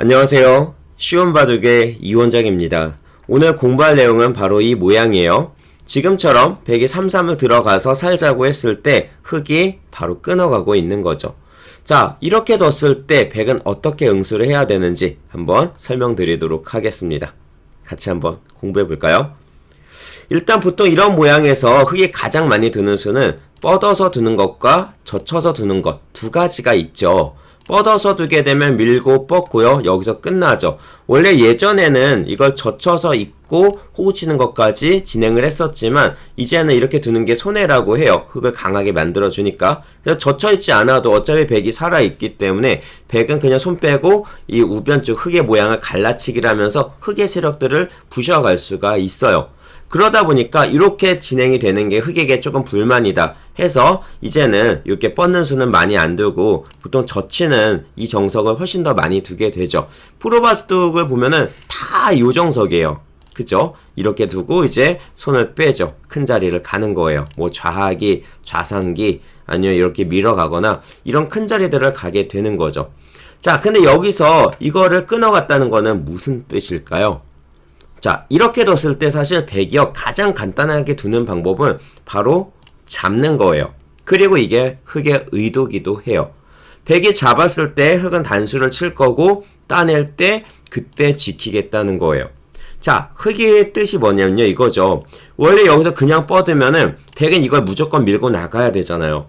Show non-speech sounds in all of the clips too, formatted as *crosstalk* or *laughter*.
안녕하세요. 쉬운 바둑의 이 원장입니다. 오늘 공부할 내용은 바로 이 모양이에요. 지금처럼 백이 3-3을 들어가서 살자고 했을 때 흙이 바로 끊어가고 있는 거죠. 자, 이렇게 뒀을 때 백은 어떻게 응수를 해야 되는지 한번 설명드리도록 하겠습니다. 같이 한번 공부해 볼까요? 일단 보통 이런 모양에서 흙이 가장 많이 드는 수는 뻗어서 두는 것과 젖혀서 두는 것 두 가지가 있죠. 뻗어서 두게 되면 밀고 뻗고요. 여기서 끝나죠. 원래 예전에는 이걸 젖혀서 입고 호구 치는 것까지 진행을 했었지만 이제는 이렇게 두는 게 손해라고 해요. 흙을 강하게 만들어 주니까. 그래서 젖혀 있지 않아도 어차피 백이 살아 있기 때문에 백은 그냥 손 빼고 이 우변 쪽 흙의 모양을 갈라치기를 하면서 흙의 세력들을 부셔갈 수가 있어요. 그러다 보니까 이렇게 진행이 되는 게 흑에게 조금 불만이다 해서 이제는 이렇게 뻗는 수는 많이 안 두고 보통 젖히는 이 정석을 훨씬 더 많이 두게 되죠. 프로바스둑을 보면은 다요 정석이에요. 그죠? 이렇게 두고 이제 손을 빼죠. 큰 자리를 가는 거예요. 뭐 좌하기, 좌상기, 아니면 이렇게 밀어가거나 이런 큰 자리들을 가게 되는 거죠. 자, 근데 여기서 이거를 끊어갔다는 거는 무슨 뜻일까요? 자, 이렇게 뒀을 때 사실 백이어 가장 간단하게 두는 방법은 바로 잡는 거예요. 그리고 이게 흙의 의도기도 해요. 백이 잡았을 때 흙은 단수를 칠 거고 따낼 때 그때 지키겠다는 거예요. 자, 흙의 뜻이 뭐냐면요. 이거죠. 원래 여기서 그냥 뻗으면은 백은 이걸 무조건 밀고 나가야 되잖아요.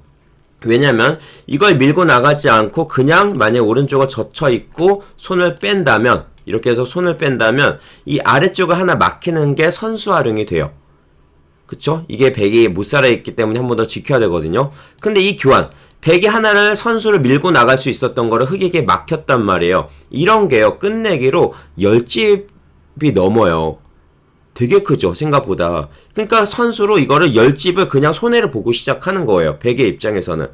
왜냐면 이걸 밀고 나가지 않고 그냥 만약 오른쪽을 젖혀 있고 손을 뺀다면 이렇게 해서 손을 뺀다면 이 아래쪽을 하나 막히는 게 선수 활용이 돼요. 그쵸? 이게 백이 못 살아 있기 때문에 한 번 더 지켜야 되거든요. 근데 이 교환 백이 하나를 선수를 밀고 나갈 수 있었던 거를 흑에게 막혔단 말이에요. 이런 게요. 끝내기로 열집이 넘어요. 되게 크죠 생각보다 그러니까 선수로 이거를 열 집을 그냥 손해를 보고 시작하는 거예요 백의 입장에서는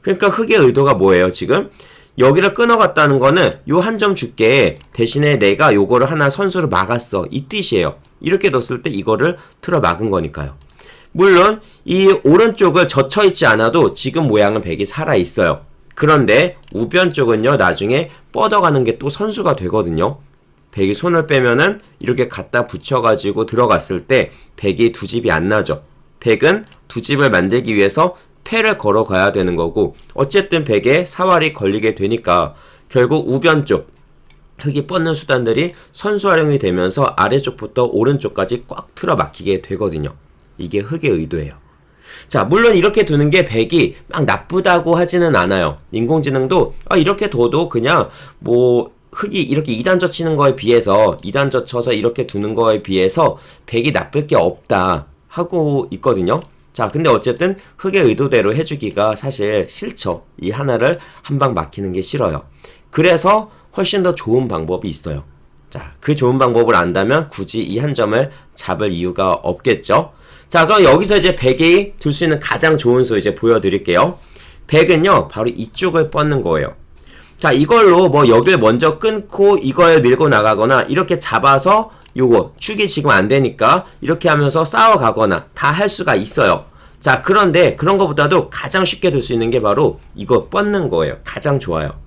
그러니까 흑의 의도가 뭐예요 지금 여기를 끊어갔다는 거는 요 한 점 줄게 대신에 내가 요거를 하나 선수로 막았어. 이 뜻이에요. 이렇게 뒀을 때 이거를 틀어 막은 거니까요. 물론 이 오른쪽을 젖혀 있지 않아도 지금 모양은 백이 살아 있어요. 그런데 우변 쪽은요 나중에 뻗어가는 게 또 선수가 되거든요. 백이 손을 빼면은 이렇게 갖다 붙여가지고 들어갔을 때 백이 두 집이 안 나죠. 백은 두 집을 만들기 위해서 패를 걸어가야 되는 거고 어쨌든 백에 사활이 걸리게 되니까 결국 우변 쪽 흙이 뻗는 수단들이 선수 활용이 되면서 아래쪽부터 오른쪽까지 꽉 틀어 막히게 되거든요. 이게 흙의 의도예요. 자, 물론 이렇게 두는 게 백이 막 나쁘다고 하지는 않아요. 인공지능도 아, 이렇게 둬도 그냥 뭐 흙이 이렇게 2단 젖히는 거에 비해서 2단 젖혀서 이렇게 두는 거에 비해서 백이 나쁠 게 없다 하고 있거든요. 자, 근데 어쨌든 흙의 의도대로 해주기가 사실 싫죠. 이 하나를 한 방 막히는 게 싫어요. 그래서 훨씬 더 좋은 방법이 있어요. 자, 그 좋은 방법을 안다면 굳이 이 한 점을 잡을 이유가 없겠죠. 자, 그럼 여기서 이제 백이 둘 수 있는 가장 좋은 수 이제 보여드릴게요. 백은요, 바로 이쪽을 뻗는 거예요. 자, 이걸로 뭐 여길 먼저 끊고 이걸 밀고 나가거나 이렇게 잡아서 요거 축이 지금 안 되니까 이렇게 하면서 싸워가거나 다 할 수가 있어요. 자, 그런데 그런 것보다도 가장 쉽게 들수 있는 게 바로 이거 뻗는 거예요. 가장 좋아요.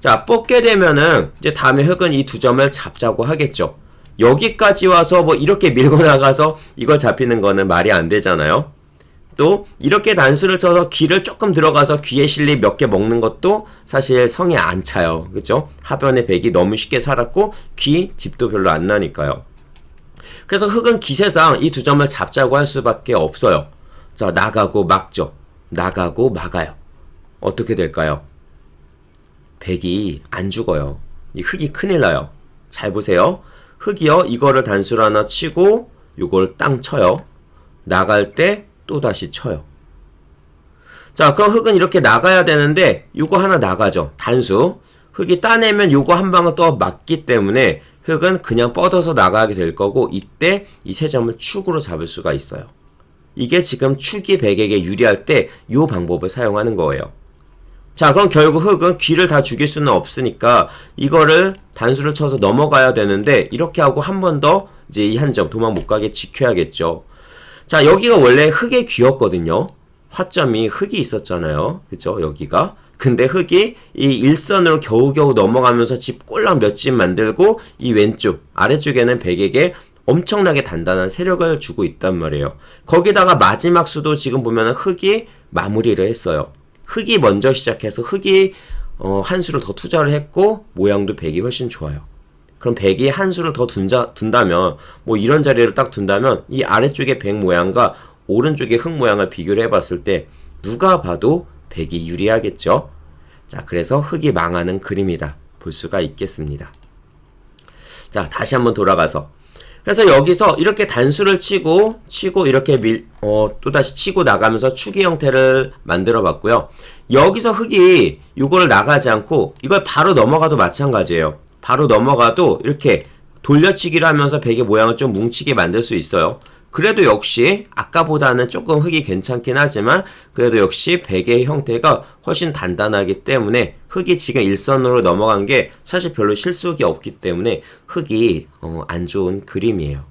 자, 뻗게 되면은 이제 다음에 흙은 이 두 점을 잡자고 하겠죠. 여기까지 와서 뭐 이렇게 밀고 *laughs* 나가서 이걸 잡히는 거는 말이 안 되잖아요. 또 이렇게 단수를 쳐서 귀를 조금 들어가서 귀에 실리 몇 개 먹는 것도 사실 성에 안 차요. 그죠? 하변의 백이 너무 쉽게 살았고 귀 집도 별로 안 나니까요. 그래서 흙은 기세상 이 두 점을 잡자고 할 수밖에 없어요. 자, 나가고 막죠. 나가고 막아요. 어떻게 될까요? 백이 안 죽어요. 이 흙이 큰일 나요. 잘 보세요. 흙이요. 이거를 단수로 하나 치고 요걸 땅 쳐요. 나갈 때 또 다시 쳐요. 자, 그럼 흙은 이렇게 나가야 되는데 요거 하나 나가죠. 단수. 흙이 따내면 요거 한 방을 또 맞기 때문에 흙은 그냥 뻗어서 나가게 될 거고 이때 이 세 점을 축으로 잡을 수가 있어요. 이게 지금 축이 백에게 유리할 때이 방법을 사용하는 거예요. 자, 그럼 결국 흙은 귀를 다 죽일 수는 없으니까 이거를 단수를 쳐서 넘어가야 되는데 이렇게 하고 한 번 더 이제 이 한 점 도망 못 가게 지켜야겠죠. 자, 여기가 원래 흙의 귀였거든요. 화점이 흙이 있었잖아요. 그죠? 여기가. 근데 흙이 이 일선으로 겨우겨우 넘어가면서 집 꼴랑 몇 집 만들고 이 왼쪽 아래쪽에는 백에게 엄청나게 단단한 세력을 주고 있단 말이에요. 거기다가 마지막 수도 지금 보면은 흙이 마무리를 했어요. 흙이 먼저 시작해서 흙이 어, 한 수를 더 투자를 했고 모양도 백이 훨씬 좋아요. 그럼 백이 한 수를 더 둔자, 둔다면 뭐 이런 자리를 딱 둔다면 이 아래쪽의 백 모양과 오른쪽의 흙 모양을 비교를 해봤을 때 누가 봐도 백이 유리하겠죠. 자, 그래서 흙이 망하는 그림이다 볼 수가 있겠습니다. 자, 다시 한번 돌아가서 그래서 여기서 이렇게 단수를 치고 치고 이렇게 밀, 어, 또다시 치고 나가면서 추기 형태를 만들어 봤고요. 여기서 흙이 이거를 나가지 않고 이걸 바로 넘어가도 마찬가지예요. 바로 넘어가도 이렇게 돌려치기를 하면서 베개 모양을 좀 뭉치게 만들 수 있어요. 그래도 역시 아까보다는 조금 흙이 괜찮긴 하지만 그래도 역시 베개의 형태가 훨씬 단단하기 때문에 흙이 지금 일선으로 넘어간 게 사실 별로 실속이 없기 때문에 흙이 어, 안 좋은 그림이에요.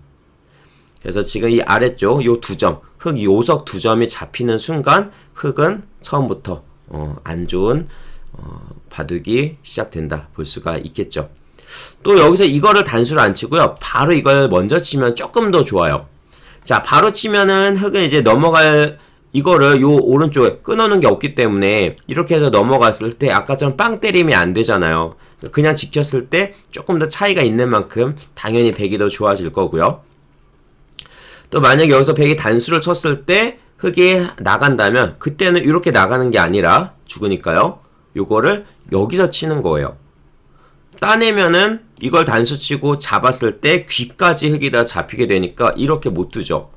그래서 지금 이 아래쪽 요 두 점, 흙 요석 두 점이 잡히는 순간 흙은 처음부터 어, 안 좋은 어, 바둑이 시작된다 볼 수가 있겠죠. 또 여기서 이거를 단수로 안 치고요. 바로 이걸 먼저 치면 조금 더 좋아요. 자, 바로 치면은 흙은 이제 넘어갈 이거를 요 오른쪽에 끊어놓은 게 없기 때문에 이렇게 해서 넘어갔을 때 아까처럼 빵 때림이 안 되잖아요. 그냥 지켰을 때 조금 더 차이가 있는 만큼 당연히 백이 더 좋아질 거고요. 또 만약에 여기서 백이 단수를 쳤을 때 흙이 나간다면 그때는 이렇게 나가는 게 아니라 죽으니까요. 요거를 여기서 치는 거예요. 따내면은 이걸 단수 치고 잡았을 때 귀까지 흙이 다 잡히게 되니까 이렇게 못 두죠.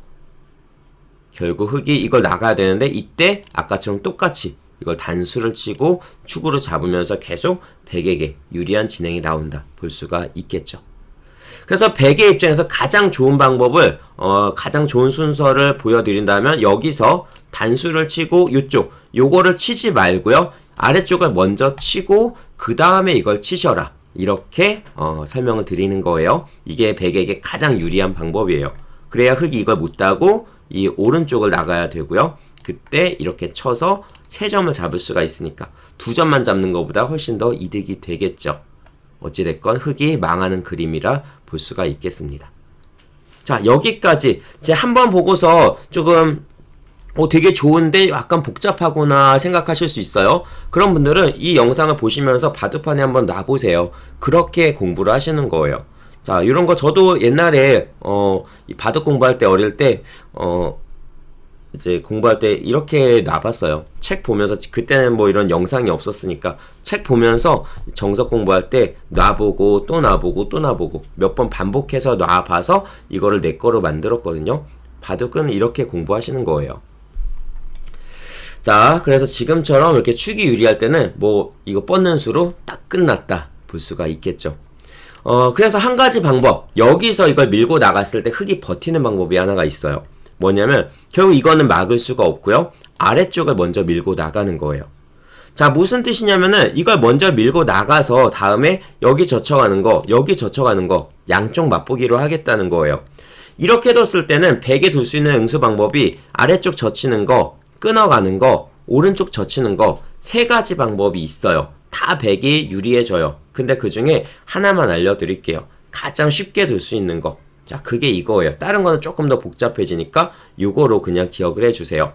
결국 흙이 이걸 나가야 되는데 이때 아까처럼 똑같이 이걸 단수를 치고 축으로 잡으면서 계속 백에게 유리한 진행이 나온다 볼 수가 있겠죠. 그래서 백의 입장에서 가장 좋은 방법을 어, 가장 좋은 순서를 보여드린다면 여기서 단수를 치고 이쪽 요거를 치지 말고요 아래쪽을 먼저 치고 그 다음에 이걸 치셔라 이렇게 어, 설명을 드리는 거예요. 이게 백에게 가장 유리한 방법이에요. 그래야 흙이 이걸 못 따고 이 오른쪽을 나가야 되고요. 그때 이렇게 쳐서 세 점을 잡을 수가 있으니까 두 점만 잡는 것보다 훨씬 더 이득이 되겠죠. 어찌됐건 흙이 망하는 그림이라 볼 수가 있겠습니다. 자, 여기까지 제 한 번 보고서 조금 어, 되게 좋은데 약간 복잡하구나 생각하실 수 있어요. 그런 분들은 이 영상을 보시면서 바둑판에 한번 놔보세요. 그렇게 공부를 하시는 거예요. 자, 이런 거 저도 옛날에, 어, 이 바둑 공부할 때 어릴 때, 어, 이제 공부할 때 이렇게 놔봤어요. 책 보면서, 그때는 뭐 이런 영상이 없었으니까, 책 보면서 정석 공부할 때 놔보고, 또 놔보고, 또 놔보고, 몇 번 반복해서 놔봐서 이거를 내 거로 만들었거든요. 바둑은 이렇게 공부하시는 거예요. 자, 그래서 지금처럼 이렇게 축이 유리할 때는 뭐 이거 뻗는 수로 딱 끝났다 볼 수가 있겠죠. 어, 그래서 한 가지 방법. 여기서 이걸 밀고 나갔을 때 흙이 버티는 방법이 하나가 있어요. 뭐냐면 결국 이거는 막을 수가 없고요. 아래쪽을 먼저 밀고 나가는 거예요. 자, 무슨 뜻이냐면은 이걸 먼저 밀고 나가서 다음에 여기 젖혀가는 거, 여기 젖혀가는 거 양쪽 맛보기로 하겠다는 거예요. 이렇게 뒀을 때는 백에 둘 수 있는 응수 방법이 아래쪽 젖히는 거, 끊어가는 거, 오른쪽 젖히는 거 세 가지 방법이 있어요. 다 백이 유리해져요. 근데 그 중에 하나만 알려드릴게요. 가장 쉽게 둘수 있는 거. 자, 그게 이거예요. 다른 거는 조금 더 복잡해지니까 요거로 그냥 기억을 해주세요.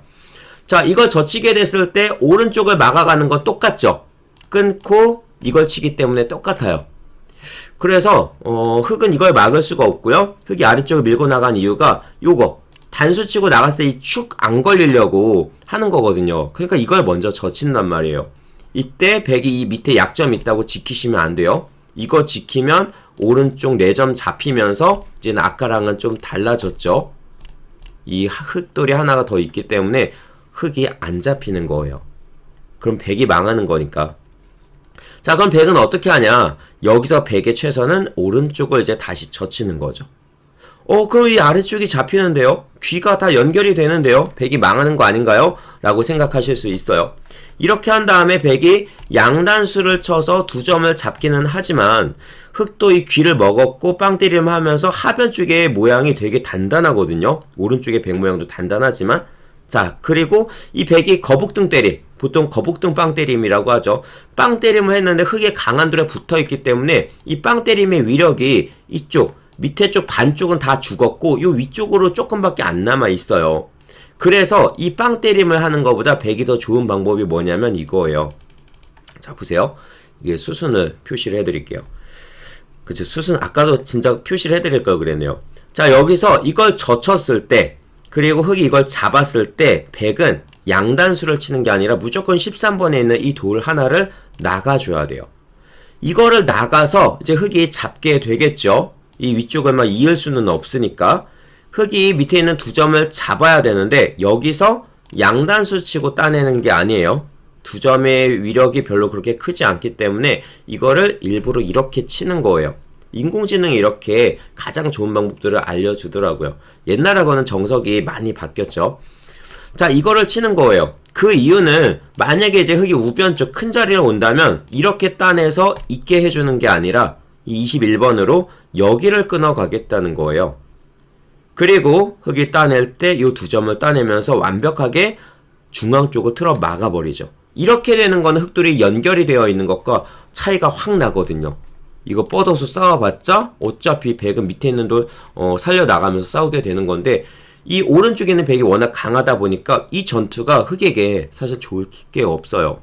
자, 이걸 젖히게 됐을 때 오른쪽을 막아가는 건 똑같죠? 끊고 이걸 치기 때문에 똑같아요. 그래서 어, 흙은 이걸 막을 수가 없고요. 흙이 아래쪽을 밀고 나간 이유가 요거 단수 치고 나갔을 때 이 축 안 걸리려고 하는 거거든요. 그러니까 이걸 먼저 젖힌단 말이에요. 이때 백이 이 밑에 약점 있다고 지키시면 안 돼요. 이거 지키면 오른쪽 4점 잡히면서 이제는 아까랑은 좀 달라졌죠. 이 흙돌이 하나가 더 있기 때문에 흙이 안 잡히는 거예요. 그럼 백이 망하는 거니까. 자, 그럼 백은 어떻게 하냐? 여기서 백의 최선은 오른쪽을 이제 다시 젖히는 거죠. 어, 그럼 이 아래쪽이 잡히는데요? 귀가 다 연결이 되는데요? 백이 망하는 거 아닌가요? 라고 생각하실 수 있어요. 이렇게 한 다음에 백이 양단수를 쳐서 두 점을 잡기는 하지만 흙도 이 귀를 먹었고 빵 때림 하면서 하변 쪽의 모양이 되게 단단하거든요. 오른쪽의 백 모양도 단단하지만 자, 그리고 이 백이 거북등 때림. 보통 거북등 빵 때림이라고 하죠. 빵 때림을 했는데 흙에 강한 돌에 붙어 있기 때문에 이 빵 때림의 위력이 이쪽, 밑에 쪽 반쪽은 다 죽었고 요 위쪽으로 조금밖에 안 남아 있어요. 그래서 이 빵 때림을 하는 것보다 백이 더 좋은 방법이 뭐냐면 이거예요. 자, 보세요. 이게 수순을 표시를 해드릴게요. 그쵸. 수순, 아까도 진짜 표시를 해드릴 걸 그랬네요. 자, 여기서 이걸 젖혔을 때, 그리고 흙이 이걸 잡았을 때, 백은 양단수를 치는 게 아니라 무조건 13번에 있는 이 돌 하나를 나가줘야 돼요. 이거를 나가서 이제 흙이 잡게 되겠죠. 이 위쪽을 막 이을 수는 없으니까. 흙이 밑에 있는 두 점을 잡아야 되는데, 여기서 양단수 치고 따내는 게 아니에요. 두 점의 위력이 별로 그렇게 크지 않기 때문에 이거를 일부러 이렇게 치는 거예요. 인공지능이 이렇게 가장 좋은 방법들을 알려주더라고요. 옛날하고는 정석이 많이 바뀌었죠. 자, 이거를 치는 거예요. 그 이유는 만약에 이제 흙이 우변 쪽 큰 자리를 온다면 이렇게 따내서 있게 해주는 게 아니라 이 21번으로 여기를 끊어가겠다는 거예요. 그리고 흙이 따낼 때 이 두 점을 따내면서 완벽하게 중앙 쪽을 틀어 막아버리죠. 이렇게 되는 거는 흙돌이 연결이 되어 있는 것과 차이가 확 나거든요. 이거 뻗어서 싸워봤자 어차피 백은 밑에 있는 돌 어, 살려나가면서 싸우게 되는 건데 이 오른쪽에 있는 백이 워낙 강하다 보니까 이 전투가 흙에게 사실 좋을 게 없어요.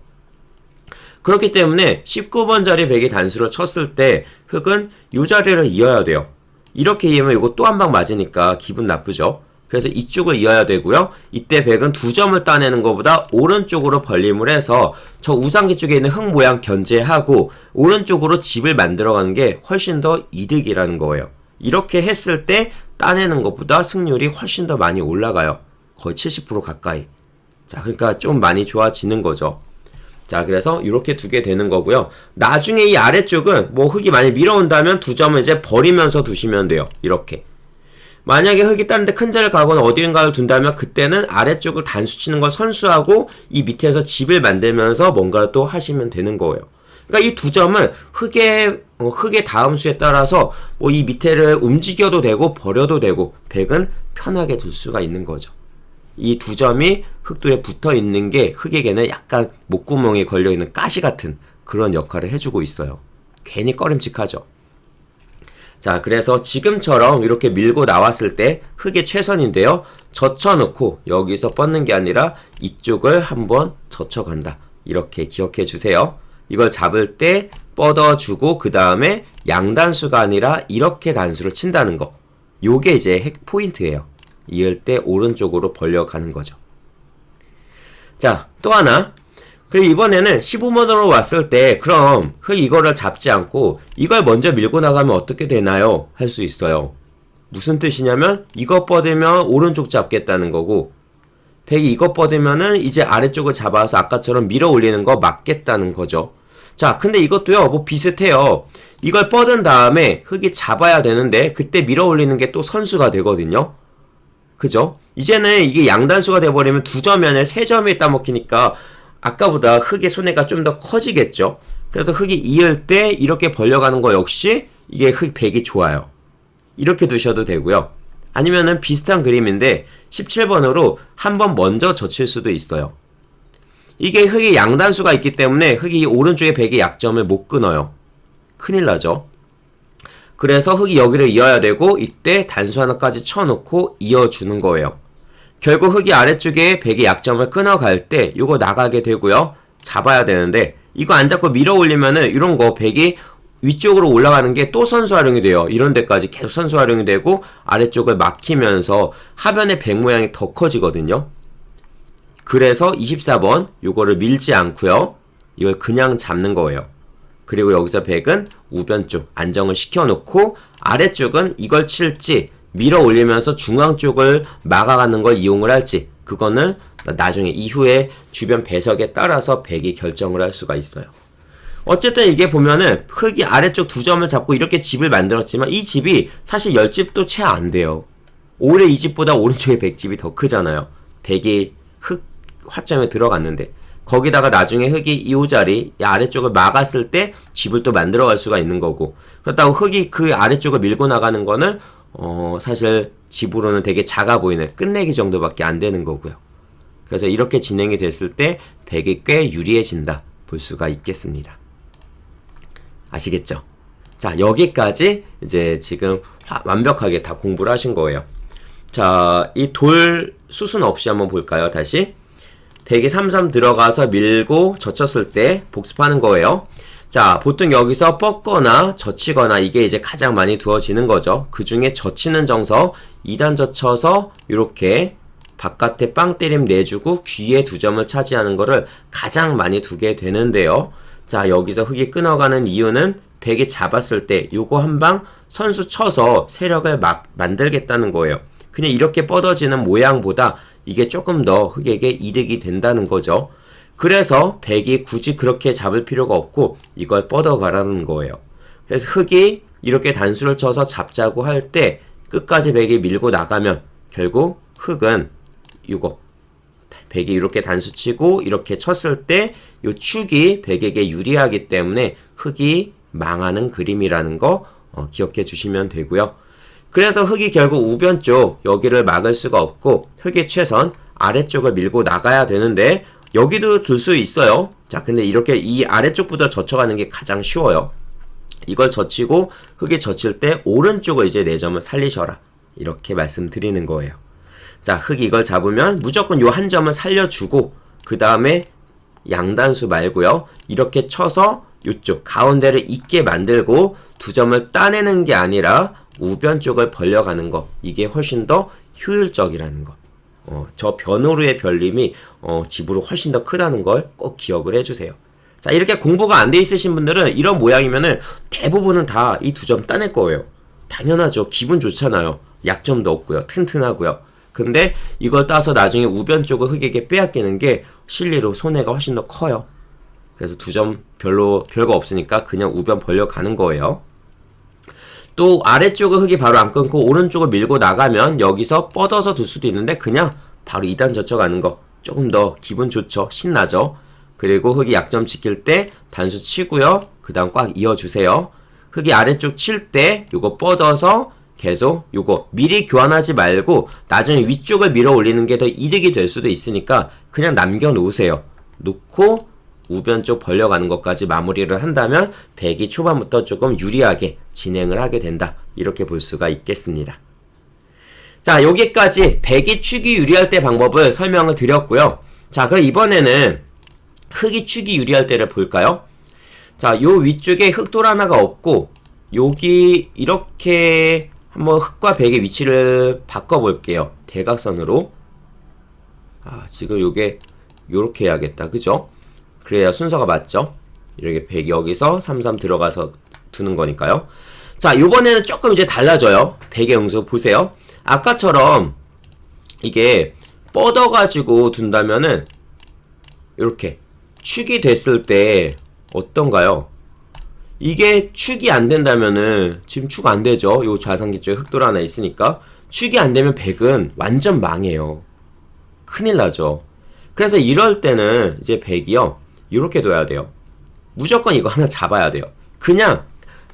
그렇기 때문에 19번 자리 백이 단수를 쳤을 때 흙은 이 자리를 이어야 돼요. 이렇게 이으면 이거 또 한 방 맞으니까 기분 나쁘죠. 그래서 이쪽을 이어야 되고요. 이때 백은 두 점을 따내는 것보다 오른쪽으로 벌림을 해서 저 우상기 쪽에 있는 흙 모양 견제하고 오른쪽으로 집을 만들어가는 게 훨씬 더 이득이라는 거예요. 이렇게 했을 때 따내는 것보다 승률이 훨씬 더 많이 올라가요. 거의 70% 가까이. 자, 그러니까 좀 많이 좋아지는 거죠. 자, 그래서 이렇게 두게 되는 거고요. 나중에 이 아래쪽은 뭐 흙이 많이 밀어온다면 두 점을 이제 버리면서 두시면 돼요. 이렇게. 만약에 흙이 다른데 큰 자를 가거나 어디인가를 둔다면 그때는 아래쪽을 단수 치는 걸 선수하고 이 밑에서 집을 만들면서 뭔가를 또 하시면 되는 거예요. 그러니까 이 두 점은 흙의 어, 흙의 다음 수에 따라서 뭐 이 밑에를 움직여도 되고 버려도 되고 백은 편하게 둘 수가 있는 거죠. 이 두 점이 흙돌에 붙어 있는 게 흙에게는 약간 목구멍에 걸려 있는 가시 같은 그런 역할을 해주고 있어요. 괜히 꺼림칙하죠. 자, 그래서 지금처럼 이렇게 밀고 나왔을 때 흙의 최선인데요. 젖혀놓고 여기서 뻗는 게 아니라 이쪽을 한번 젖혀간다. 이렇게 기억해 주세요. 이걸 잡을 때 뻗어주고 그 다음에 양단수가 아니라 이렇게 단수를 친다는 거. 요게 이제 핵 포인트예요. 이을 때 오른쪽으로 벌려가는 거죠. 자, 또 하나. 그리고 이번에는 15번으로 왔을 때 그럼 흙 이거를 잡지 않고 이걸 먼저 밀고 나가면 어떻게 되나요? 할 수 있어요. 무슨 뜻이냐면 이거 뻗으면 오른쪽 잡겠다는 거고 백이 이거 뻗으면은 이제 아래쪽을 잡아서 아까처럼 밀어 올리는 거 막겠다는 거죠. 자, 근데 이것도요, 뭐 비슷해요. 이걸 뻗은 다음에 흙이 잡아야 되는데 그때 밀어 올리는 게 또 선수가 되거든요. 그죠? 이제는 이게 양단수가 돼버리면 두 점이 아니라 세 점이 따먹히니까 아까보다 흙의 손해가 좀 더 커지겠죠. 그래서 흙이 이을 때 이렇게 벌려가는 거 역시 이게 흙 백이 좋아요. 이렇게 두셔도 되고요. 아니면은 비슷한 그림인데 17번으로 한 번 먼저 젖힐 수도 있어요. 이게 흙이 양단수가 있기 때문에 흙이 오른쪽에 백의 약점을 못 끊어요. 큰일 나죠. 그래서 흙이 여기를 이어야 되고 이때 단수 하나까지 쳐놓고 이어주는 거예요. 결국 흙이 아래쪽에 백의 약점을 끊어갈 때 이거 나가게 되고요. 잡아야 되는데 이거 안 잡고 밀어 올리면은 이런 거 백이 위쪽으로 올라가는 게 또 선수 활용이 돼요. 이런 데까지 계속 선수 활용이 되고 아래쪽을 막히면서 하변의 백 모양이 더 커지거든요. 그래서 24번 요거를 밀지 않고요. 이걸 그냥 잡는 거예요. 그리고 여기서 백은 우변 쪽 안정을 시켜놓고 아래쪽은 이걸 칠지 밀어 올리면서 중앙 쪽을 막아가는 걸 이용을 할지 그거는 나중에 이후에 주변 배석에 따라서 백이 결정을 할 수가 있어요. 어쨌든 이게 보면은 흙이 아래쪽 두 점을 잡고 이렇게 집을 만들었지만 이 집이 사실 열 집도 채 안 돼요. 오히려 이 집보다 오른쪽에 백집이 더 크잖아요. 백이 흙 화점에 들어갔는데 거기다가 나중에 흙이 이 자리 이 아래쪽을 막았을 때 집을 또 만들어 갈 수가 있는 거고 그렇다고 흙이 그 아래쪽을 밀고 나가는 거는 어 사실 집으로는 되게 작아 보이는 끝내기 정도밖에 안 되는 거고요. 그래서 이렇게 진행이 됐을 때 백이 꽤 유리해진다 볼 수가 있겠습니다. 아시겠죠? 자, 여기까지 이제 지금 화- 완벽하게 다 공부를 하신 거예요. 자, 이 돌 수순 없이 한번 볼까요? 다시. 백이 33 들어가서 밀고 젖혔을 때 복습하는 거예요. 자, 보통 여기서 뻗거나 젖히거나 이게 이제 가장 많이 두어지는 거죠. 그 중에 젖히는 정석 2단 젖혀서 이렇게 바깥에 빵 때림 내주고 귀에 두 점을 차지하는 거를 가장 많이 두게 되는데요. 자, 여기서 흙이 끊어가는 이유는 백이 잡았을 때 요거 한 방 선수 쳐서 세력을 막 만들겠다는 거예요. 그냥 이렇게 뻗어지는 모양보다 이게 조금 더 흙에게 이득이 된다는 거죠. 그래서 백이 굳이 그렇게 잡을 필요가 없고 이걸 뻗어가라는 거예요. 그래서 흙이 이렇게 단수를 쳐서 잡자고 할 때 끝까지 백이 밀고 나가면 결국 흙은 이거 백이 이렇게 단수 치고 이렇게 쳤을 때 이 축이 백에게 유리하기 때문에 흙이 망하는 그림이라는 거 어, 기억해 주시면 되고요. 그래서 흙이 결국 우변 쪽 여기를 막을 수가 없고 흙이 최선 아래쪽을 밀고 나가야 되는데 여기도 둘 수 있어요. 자, 근데 이렇게 이 아래쪽부터 젖혀가는 게 가장 쉬워요. 이걸 젖히고 흙이 젖힐 때 오른쪽을 이제 네 점을 살리셔라. 이렇게 말씀드리는 거예요. 자, 흙이 이걸 잡으면 무조건 요 한 점을 살려주고 그 다음에 양단수 말고요. 이렇게 쳐서 요쪽 가운데를 있게 만들고 두 점을 따내는 게 아니라 우변 쪽을 벌려가는 거 이게 훨씬 더 효율적이라는 거. 어, 저 변호루의 별림이 어, 집으로 훨씬 더 크다는 걸 꼭 기억을 해주세요. 자 이렇게 공부가 안 돼 있으신 분들은 이런 모양이면은 대부분은 다 이 두 점 따낼 거예요. 당연하죠. 기분 좋잖아요. 약점도 없고요. 튼튼하고요. 근데 이걸 따서 나중에 우변 쪽을 흙에게 빼앗기는 게 실리로 손해가 훨씬 더 커요. 그래서 두 점 별로 별거 없으니까 그냥 우변 벌려 가는 거예요. 또 아래쪽을 흙이 바로 안 끊고 오른쪽을 밀고 나가면 여기서 뻗어서 둘 수도 있는데 그냥 바로 2단 젖혀가는 거. 조금 더 기분 좋죠. 신나죠? 그리고 흙이 약점 지킬 때 단수 치고요. 그 다음 꽉 이어주세요. 흙이 아래쪽 칠 때 요거 뻗어서 계속 요거 미리 교환하지 말고 나중에 위쪽을 밀어 올리는 게 더 이득이 될 수도 있으니까 그냥 남겨 놓으세요. 놓고 우변 쪽 벌려가는 것까지 마무리를 한다면 백이 초반부터 조금 유리하게 진행을 하게 된다. 이렇게 볼 수가 있겠습니다. 자, 여기까지 백이 축이 유리할 때 방법을 설명을 드렸고요. 자, 그럼 이번에는 흙이 축이 유리할 때를 볼까요? 자, 요 위쪽에 흙돌 하나가 없고 여기 이렇게 한번 흙과 백의 위치를 바꿔볼게요. 대각선으로. 아, 지금 요게 요렇게 해야겠다. 그죠? 그래야 순서가 맞죠? 이렇게 100 여기서 33 들어가서 두는 거니까요. 자, 요번에는 조금 이제 달라져요. 100의 응수 보세요. 아까처럼 이게 뻗어가지고 둔다면은 이렇게 축이 됐을 때 어떤가요? 이게 축이 안 된다면은 지금 축 안 되죠. 요 좌상기 쪽에 흑돌 하나 있으니까 축이 안 되면 100은 완전 망해요. 큰일 나죠. 그래서 이럴 때는 이제 100이요. 이렇게 둬야 돼요. 무조건 이거 하나 잡아야 돼요. 그냥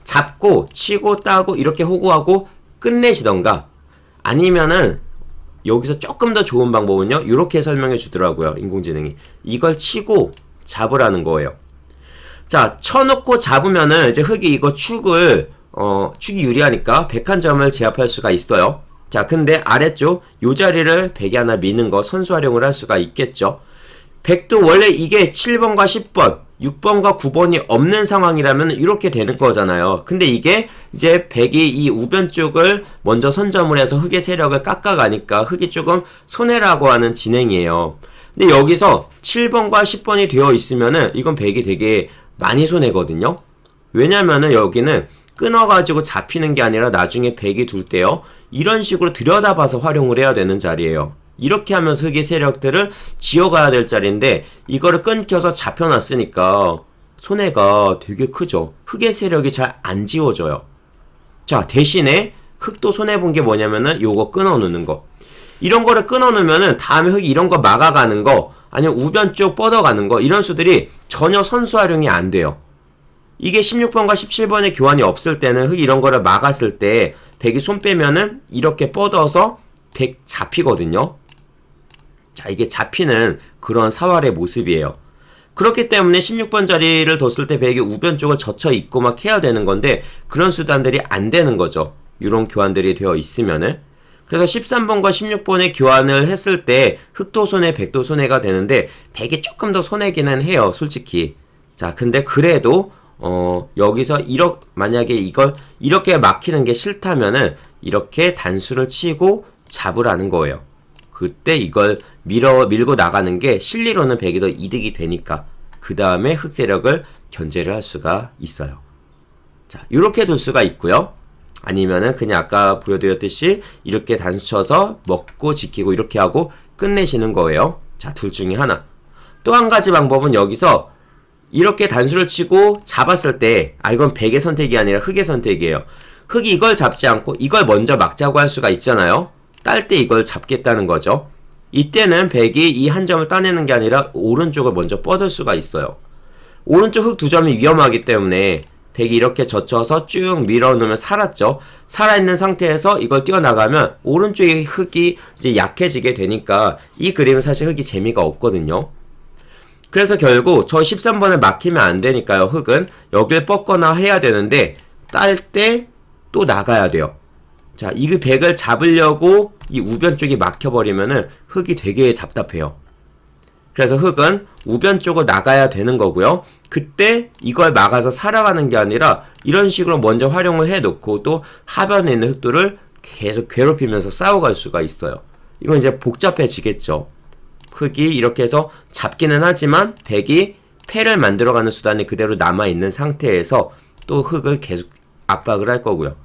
잡고 치고 따고 이렇게 호구하고 끝내시던가 아니면은 여기서 조금 더 좋은 방법은요. 이렇게 설명해 주더라고요. 인공지능이. 이걸 치고 잡으라는 거예요. 자, 쳐놓고 잡으면은 이제 흙이 이거 축을 어, 축이 유리하니까 101점을 제압할 수가 있어요. 자, 근데 아래쪽 요 자리를 100이 하나 미는 거 선수 활용을 할 수가 있겠죠. 100도 원래 이게 7번과 10번, 6번과 9번이 없는 상황이라면 이렇게 되는 거잖아요. 근데 이게 이제 100이 이 우변 쪽을 먼저 선점을 해서 흙의 세력을 깎아가니까 흙이 조금 손해라고 하는 진행이에요. 근데 여기서 7번과 10번이 되어 있으면은 이건 100이 되게 많이 손해거든요. 왜냐면은 여기는 끊어가지고 잡히는 게 아니라 나중에 100이 둘 때요. 이런 식으로 들여다봐서 활용을 해야 되는 자리예요. 이렇게 하면서 흙의 세력들을 지어가야 될 자리인데 이거를 끊겨서 잡혀놨으니까 손해가 되게 크죠. 흙의 세력이 잘 안 지워져요. 자 대신에 흙도 손해본 게 뭐냐면은 요거 끊어놓는 거. 이런 거를 끊어놓으면은 다음에 흙이 이런 거 막아가는 거 아니면 우변 쪽 뻗어가는 거 이런 수들이 전혀 선수 활용이 안 돼요. 이게 16번과 17번의 교환이 없을 때는 흙 이런 거를 막았을 때 백이 손 빼면은 이렇게 뻗어서 백 잡히거든요. 자, 이게 잡히는 그런 사활의 모습이에요. 그렇기 때문에 16번 자리를 뒀을 때 백이 우변 쪽을 젖혀 있고 막 해야 되는 건데 그런 수단들이 안 되는 거죠. 이런 교환들이 되어 있으면은. 그래서 13번과 16번의 교환을 했을 때 흑도 손해, 백도 손해가 되는데 백이 조금 더 손해기는 해요, 솔직히. 자, 근데 그래도 어, 여기서 이렇 만약에 이걸 이렇게 막히는 게 싫다면은 이렇게 단수를 치고 잡으라는 거예요. 그때 이걸 밀어 밀고 나가는 게 실리로는 백이 더 이득이 되니까 그 다음에 흑세력을 견제를 할 수가 있어요. 자, 이렇게 둘 수가 있고요. 아니면은 그냥 아까 보여드렸듯이 이렇게 단수 쳐서 먹고 지키고 이렇게 하고 끝내시는 거예요. 자, 둘 중에 하나. 또 한 가지 방법은 여기서 이렇게 단수를 치고 잡았을 때, 아, 이건 백의 선택이 아니라 흑의 선택이에요. 흑이 이걸 잡지 않고 이걸 먼저 막자고 할 수가 있잖아요. 딸 때 이걸 잡겠다는 거죠. 이때는 백이 이 한 점을 따내는 게 아니라 오른쪽을 먼저 뻗을 수가 있어요. 오른쪽 흑두 점이 위험하기 때문에 백이 이렇게 젖혀서 쭉 밀어놓으면 살았죠. 살아있는 상태에서 이걸 뛰어나가면 오른쪽의 흑이 이제 약해지게 되니까 이 그림은 사실 흑이 재미가 없거든요. 그래서 결국 저 13번을 막히면 안 되니까요. 흑은 여길 뻗거나 해야 되는데 딸 때 또 나가야 돼요. 자, 이 100을 잡으려고 이 우변 쪽이 막혀버리면은 흑이 되게 답답해요. 그래서 흑은 우변 쪽으로 나가야 되는 거고요. 그때 이걸 막아서 살아가는 게 아니라 이런 식으로 먼저 활용을 해놓고 또 하변에 있는 흑도를 계속 괴롭히면서 싸워갈 수가 있어요. 이건 이제 복잡해지겠죠. 흑이 이렇게 해서 잡기는 하지만 백이 패를 만들어가는 수단이 그대로 남아있는 상태에서 또 흑을 계속 압박을 할 거고요.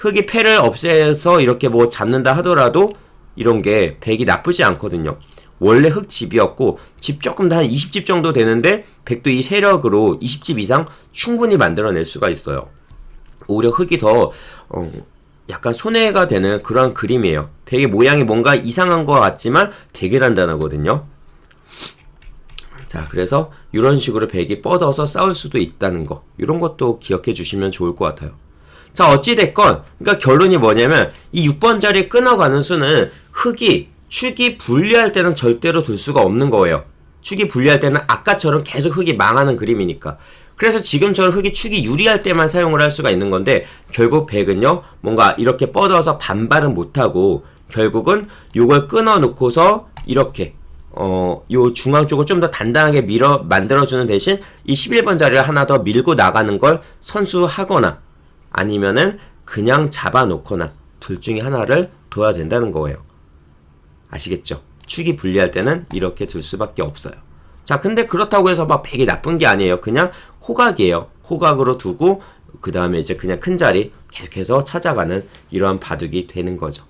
흑이 패를 없애서 이렇게 뭐 잡는다 하더라도 이런 게 백이 나쁘지 않거든요. 원래 흑집이었고 집 조금 더 한 20집 정도 되는데 백도 이 세력으로 20집 이상 충분히 만들어낼 수가 있어요. 오히려 흑이 더 어, 약간 손해가 되는 그런 그림이에요. 백의 모양이 뭔가 이상한 것 같지만 되게 단단하거든요. 자, 그래서 이런 식으로 백이 뻗어서 싸울 수도 있다는 거. 이런 것도 기억해 주시면 좋을 것 같아요. 자, 어찌됐건, 그러니까 결론이 뭐냐면, 이 6번 자리에 끊어가는 수는 흑이 축이 불리할 때는 절대로 둘 수가 없는 거예요. 축이 불리할 때는 아까처럼 계속 흑이 망하는 그림이니까. 그래서 지금처럼 흑이 축이 유리할 때만 사용을 할 수가 있는 건데, 결국 백은요, 뭔가 이렇게 뻗어서 반발은 못하고, 결국은 요걸 끊어 놓고서 이렇게 어, 요 중앙 쪽을 좀 더 단단하게 밀어 만들어주는 대신 이 11번 자리를 하나 더 밀고 나가는 걸 선수하거나 아니면은 그냥 잡아놓거나 둘 중에 하나를 둬야 된다는 거예요. 아시겠죠? 축이 불리할 때는 이렇게 둘 수밖에 없어요. 자, 근데 그렇다고 해서 막 백이 나쁜 게 아니에요. 그냥 호각이에요. 호각으로 두고 그 다음에 이제 그냥 큰 자리 계속해서 찾아가는 이러한 바둑이 되는 거죠.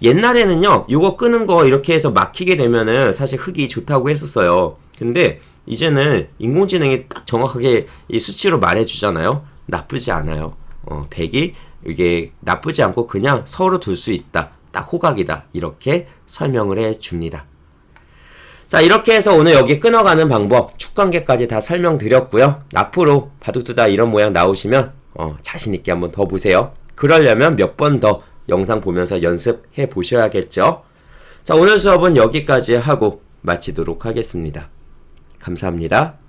옛날에는요, 요거 끄는 거 이렇게 해서 막히게 되면은 사실 흑이 좋다고 했었어요. 근데 이제는 인공지능이 딱 정확하게 이 수치로 말해주잖아요. 나쁘지 않아요. 어, 백이 이게 나쁘지 않고 그냥 서로 둘 수 있다. 딱 호각이다. 이렇게 설명을 해 줍니다. 자, 이렇게 해서 오늘 여기 끊어가는 방법, 축관계까지 다 설명드렸고요. 앞으로 바둑두다 이런 모양 나오시면 어, 자신있게 한번 더 보세요. 그러려면 몇 번 더 영상 보면서 연습해 보셔야겠죠. 자, 오늘 수업은 여기까지 하고 마치도록 하겠습니다. 감사합니다.